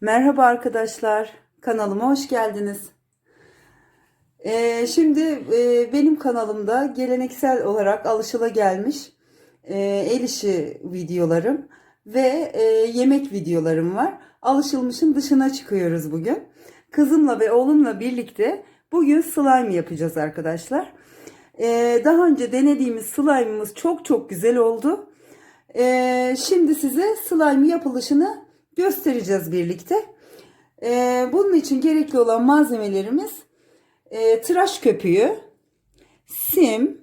Merhaba arkadaşlar, kanalıma hoş geldiniz. Ee, şimdi e, benim kanalımda geleneksel olarak alışılagelmiş e, el işi videolarım ve e, yemek videolarım var. Alışılmışın dışına çıkıyoruz bugün. Kızımla ve oğlumla birlikte bugün slime yapacağız arkadaşlar. Ee, daha önce denediğimiz slime'ımız çok çok güzel oldu. Ee, şimdi size slime yapılışını göstereceğiz birlikte. Ee, bunun için gerekli olan malzemelerimiz e, tıraş köpüğü, sim,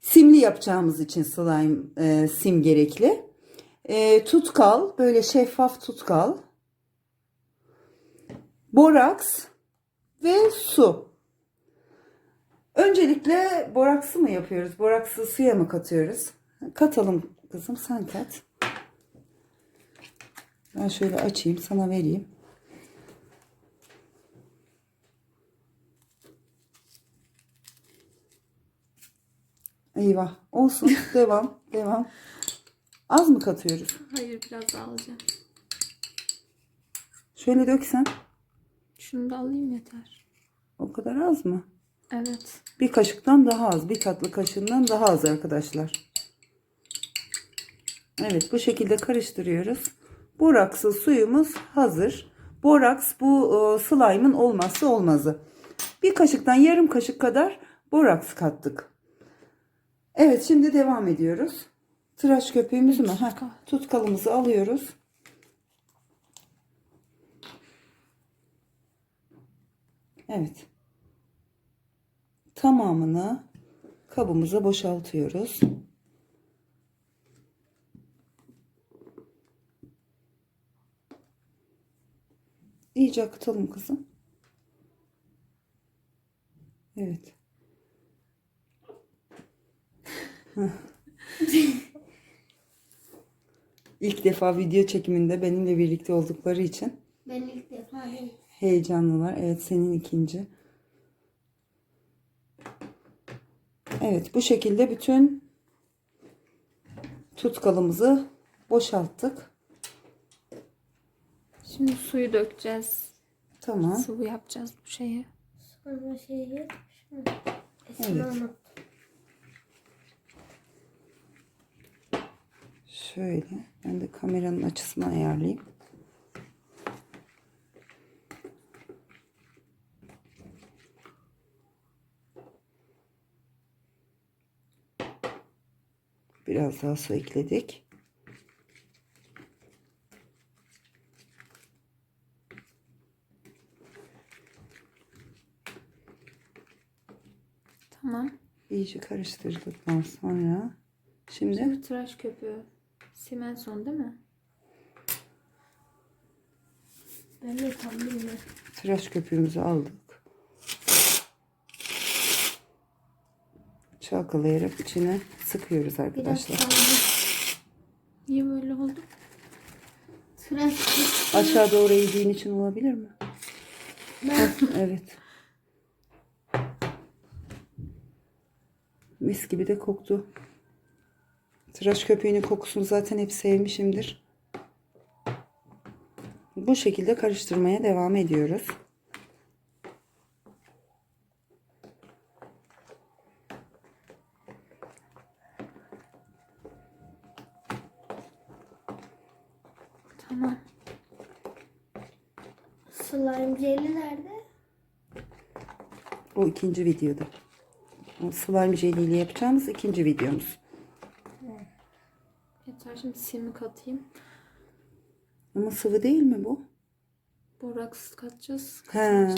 simli yapacağımız için slime e, sim gerekli, e, tutkal, böyle şeffaf tutkal, boraks ve su. Öncelikle boraksı mı yapıyoruz? Boraksı suya mı katıyoruz? Katalım kızım sen kat. Ben şöyle açayım sana vereyim. Eyvah. Olsun. devam. Devam. Az mı katıyoruz? Hayır biraz daha alacağım. Şöyle döksen. Şunu da alayım yeter. O kadar az mı? Evet. Bir kaşıktan daha az. Bir tatlı kaşığından daha az arkadaşlar. Evet bu şekilde karıştırıyoruz. Borakslı suyumuz hazır. Boraks bu e, slime'ın olmazsa olmazı. Bir kaşıktan yarım kaşık kadar boraks kattık. Evet şimdi devam ediyoruz. Tıraş köpüğümüzü mü? Ha, tutkalımızı alıyoruz. Evet. Tamamını kabımıza boşaltıyoruz. İyice akıtalım kızım. Evet. İlk defa video çekiminde benimle birlikte oldukları için Ben ilk defa değil. heyecanlılar. Evet senin ikinci. Evet bu şekilde bütün tutkalımızı boşalttık. Şimdi suyu dökeceğiz. Tamam. Sıvı yapacağız bu şeyi. Sonra şeyi şunu. Evet. Evet. Şöyle ben de kameranın açısını ayarlayayım. Biraz daha su ekledik. Tamam. İyice karıştırdıktan sonra şimdi Şimdi tıraş köpüğü. Simen son değil mi? Ben de tam bilmiyorum. tıraş köpüğümüzü aldık. Çalkalayarak içine sıkıyoruz arkadaşlar. Niye böyle oldu? Tıraş Aşağı doğru eğdiğin için olabilir mi? Ben Evet. Mis gibi de koktu. Tıraş köpüğünün kokusunu zaten hep sevmişimdir. Bu şekilde karıştırmaya devam ediyoruz. Tamam. slime jeli nerede? O ikinci videoda. Slime jeliyle yapacağımız ikinci videomuz. Yeter şimdi simi katayım. Ama sıvı değil mi bu? Boraks katacağız. He.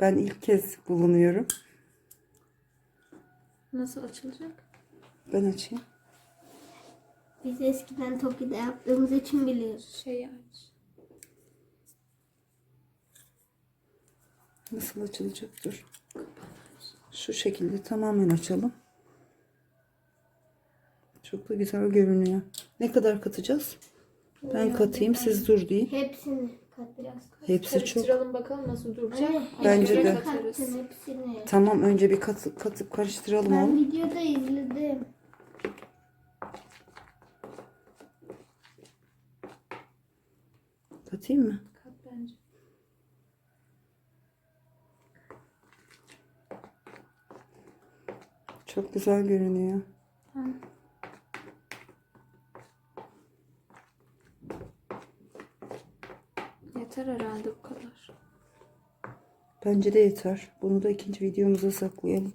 Ben ilk kez bulunuyorum. Nasıl açılacak? Ben açayım. Biz eskiden Toki'de yaptığımız için biliyoruz. Şeyi aç. Nasıl açılacak? Dur. Şu şekilde tamamen açalım. Çok da güzel görünüyor. Ne kadar katacağız? Ben katayım siz dur deyin. Hepsini kat biraz kat. Hepsi çok. Karıştıralım bakalım nasıl duracak. Anne, Bence de. hepsini. Tamam önce bir kat, katıp karıştıralım Ben oğlum. videoda izledim. Katayım mı? Kat bence. Çok güzel görünüyor. Ha. Yeter herhalde bu kadar. Bence de yeter. Bunu da ikinci videomuza saklayalım.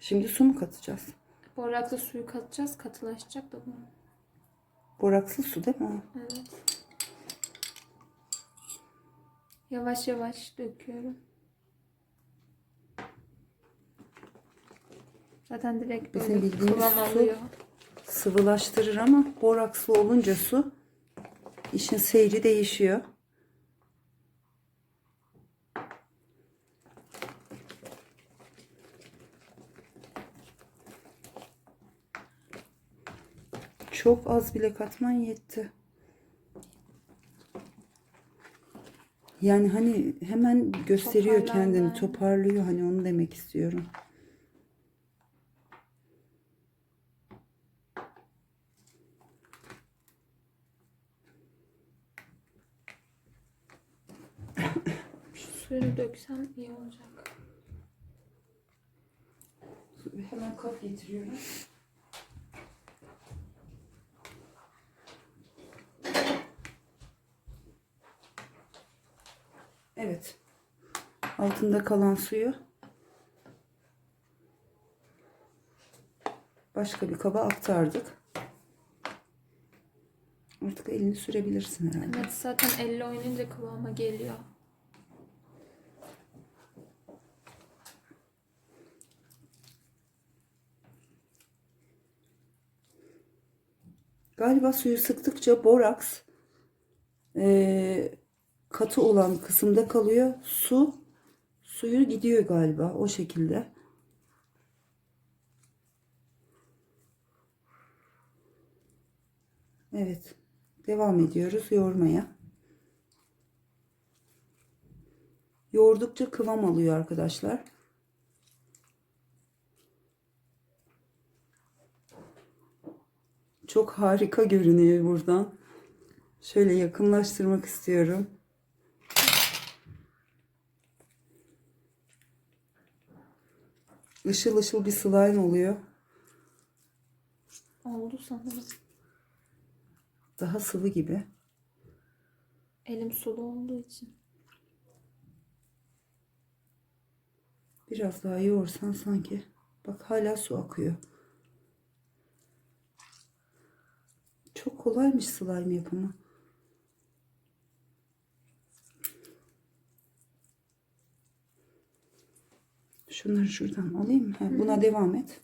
Şimdi su mu katacağız? Borakla suyu katacağız. Katılaşacak da bu. Borakslı su değil mi? Evet. Yavaş yavaş döküyorum. Zaten direkt Bizim böyle bildiğimiz su-. Sıvılaştırır ama borakslı olunca su işin seyri değişiyor. Çok az bile katman yetti. Yani hani hemen gösteriyor Toparlar kendini, toparlıyor hani onu demek istiyorum. Şu suyunu döksem iyi olacak. Hemen kap getiriyorum. Evet. Altında kalan suyu başka bir kaba aktardık. Artık elini sürebilirsin herhalde. Evet zaten elle oynayınca kıvama geliyor. Galiba suyu sıktıkça boraks eee, katı olan kısımda kalıyor. Su suyu gidiyor galiba o şekilde. Evet. Devam ediyoruz yoğurmaya. Yoğurdukça kıvam alıyor arkadaşlar. Çok harika görünüyor buradan. Şöyle yakınlaştırmak istiyorum. Işıl ışıl bir slime oluyor. Oldu sanırım. Daha sıvı gibi. Elim sulu olduğu için. Biraz daha yoğursan sanki. Bak hala su akıyor. Çok kolaymış slime yapımı. Şunları şuradan alayım? Ha, Buna devam et.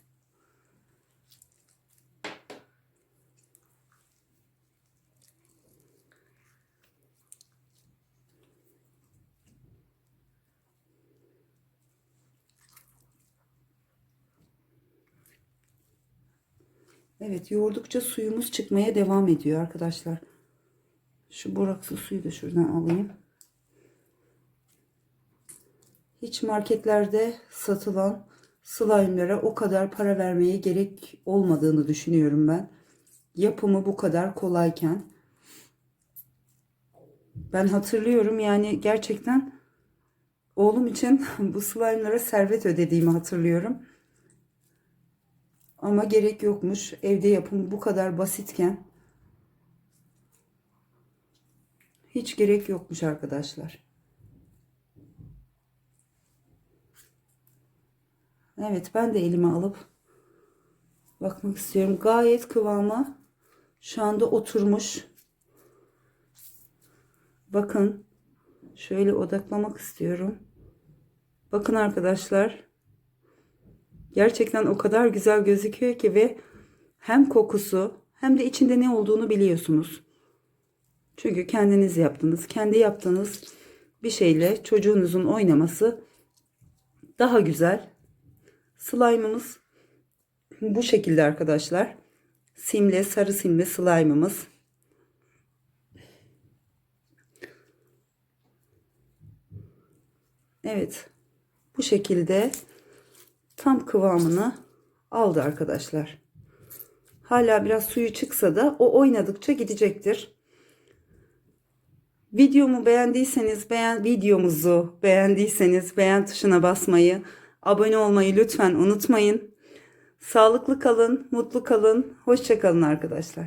Evet yoğurdukça suyumuz çıkmaya devam ediyor arkadaşlar. Şu boraksı suyu da şuradan alayım. Hiç marketlerde satılan slime'lara o kadar para vermeye gerek olmadığını düşünüyorum ben. Yapımı bu kadar kolayken. Ben hatırlıyorum yani gerçekten oğlum için bu slime'lara servet ödediğimi hatırlıyorum. Ama gerek yokmuş. Evde yapım bu kadar basitken hiç gerek yokmuş arkadaşlar. Evet ben de elime alıp bakmak istiyorum. Gayet kıvamı şu anda oturmuş. Bakın şöyle odaklamak istiyorum. Bakın arkadaşlar. Gerçekten o kadar güzel gözüküyor ki ve hem kokusu hem de içinde ne olduğunu biliyorsunuz. Çünkü kendiniz yaptınız. Kendi yaptığınız bir şeyle çocuğunuzun oynaması daha güzel. Slime'ımız bu şekilde arkadaşlar. Simli, sarı simli slime'ımız. Evet. Bu şekilde tam kıvamını aldı arkadaşlar. Hala biraz suyu çıksa da o oynadıkça gidecektir. Videomu beğendiyseniz beğen videomuzu beğendiyseniz beğen tuşuna basmayı, abone olmayı lütfen unutmayın. Sağlıklı kalın, mutlu kalın, hoşça kalın arkadaşlar.